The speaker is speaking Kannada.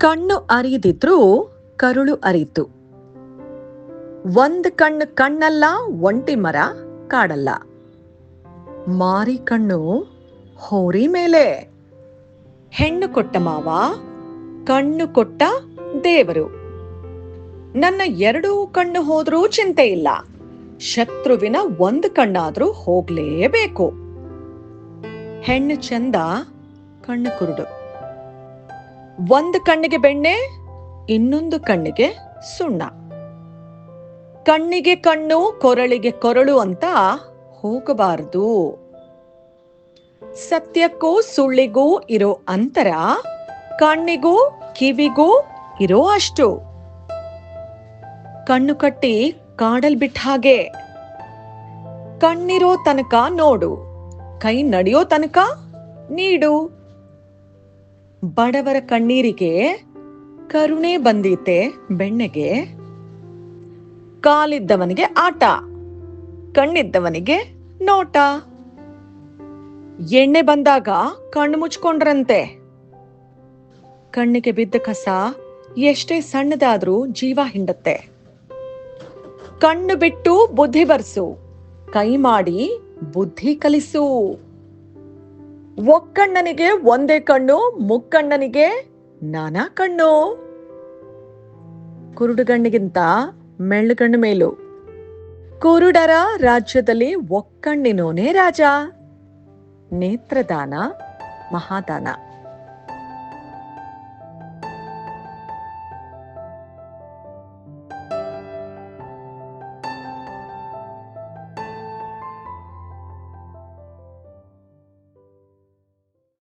ಕಣ್ಣು ಅರಿಯದಿದ್ರೂ ಕರುಳು ಅರಿತು ಒಂದ್ ಕಣ್ಣು ಕಣ್ಣಲ್ಲ, ಒಂಟಿ ಮರ ಕಾಡಲ್ಲ. ಮಾರಿ ಕಣ್ಣು ಹೋರಿ ಮೇಲೆ. ಹೆಣ್ಣು ಕೊಟ್ಟ ಮಾವ, ಕಣ್ಣು ಕೊಟ್ಟ ದೇವರು. ನನ್ನ ಎರಡೂ ಕಣ್ಣು ಹೋದ್ರೂ ಚಿಂತೆ ಇಲ್ಲ. ಶತ್ರುವಿನ ಒಂದು ಕಣ್ಣಾದ್ರೂ ಹೋಗ್ಲೇಬೇಕು. ಹೆಣ್ಣು ಚಂದ ಕಣ್ಣು ಕುರುಡು. ಒಂದು ಕಣ್ಣಿಗೆ ಬೆಣ್ಣೆ, ಇನ್ನೊಂದು ಕಣ್ಣಿಗೆ ಸುಣ್ಣ. ಕಣ್ಣಿಗೆ ಕಣ್ಣು, ಕೊರಳಿಗೆ ಕೊರಳು ಅಂತ ಹೋಗಬಾರದು. ಸತ್ಯಕ್ಕೂ ಸುಳ್ಳಿಗೂ ಇರೋ ಅಂತರ, ಕಣ್ಣಿಗೂ ಕಿವಿಗೂ ಇರೋ ಅಷ್ಟು. ಕಣ್ಣು ಕಟ್ಟಿ ಕಾಡಲ್ ಬಿಟ್ಟ ಹಾಗೆ. ಕಣ್ಣಿರೋ ತನಕ ನೋಡು, ಕೈ ನಡೆಯೋ ತನಕ ನೀಡು. ಬಡವರ ಕಣ್ಣೀರಿಗೆ ಕರುಣೆ ಬಂದೀತೆ ಬೆಣ್ಣೆಗೆ. ಕಾಲಿದ್ದವನಿಗೆ ಆಟ, ಕಣ್ಣಿದ್ದವನಿಗೆ ನೋಟ. ಎಣ್ಣೆ ಬಂದಾಗ ಕಣ್ಣು ಮುಚ್ಕೊಂಡ್ರಂತೆ. ಕಣ್ಣಿಗೆ ಬಿದ್ದ ಕಸ ಎಷ್ಟೇ ಸಣ್ಣದಾದ್ರೂ ಜೀವ ಹಿಂಡತ್ತೆ. ಕಣ್ಣು ಬಿಟ್ಟು ಬುದ್ಧಿ ಬರ್ಸು, ಕೈ ಮಾಡಿ ಬುದ್ಧಿ ಕಲಿಸು. ಒಕ್ಕಣ್ಣನಿಗೆ ಒಂದೇ ಕಣ್ಣು, ಮುಕ್ಕಣ್ಣನಿಗೆ ನಾನಾ ಕಣ್ಣು. ಕುರುಡುಗಣ್ಣಿಗಿಂತ ಮೆಳ್ಳುಗಣ್ಣು ಮೇಲು. ಕುರುಡರ ರಾಜ್ಯದಲ್ಲಿ ಒಕ್ಕಣ್ಣಿನೋನೇ ರಾಜ. ನೇತ್ರದಾನ, ಮಹಾದಾನ.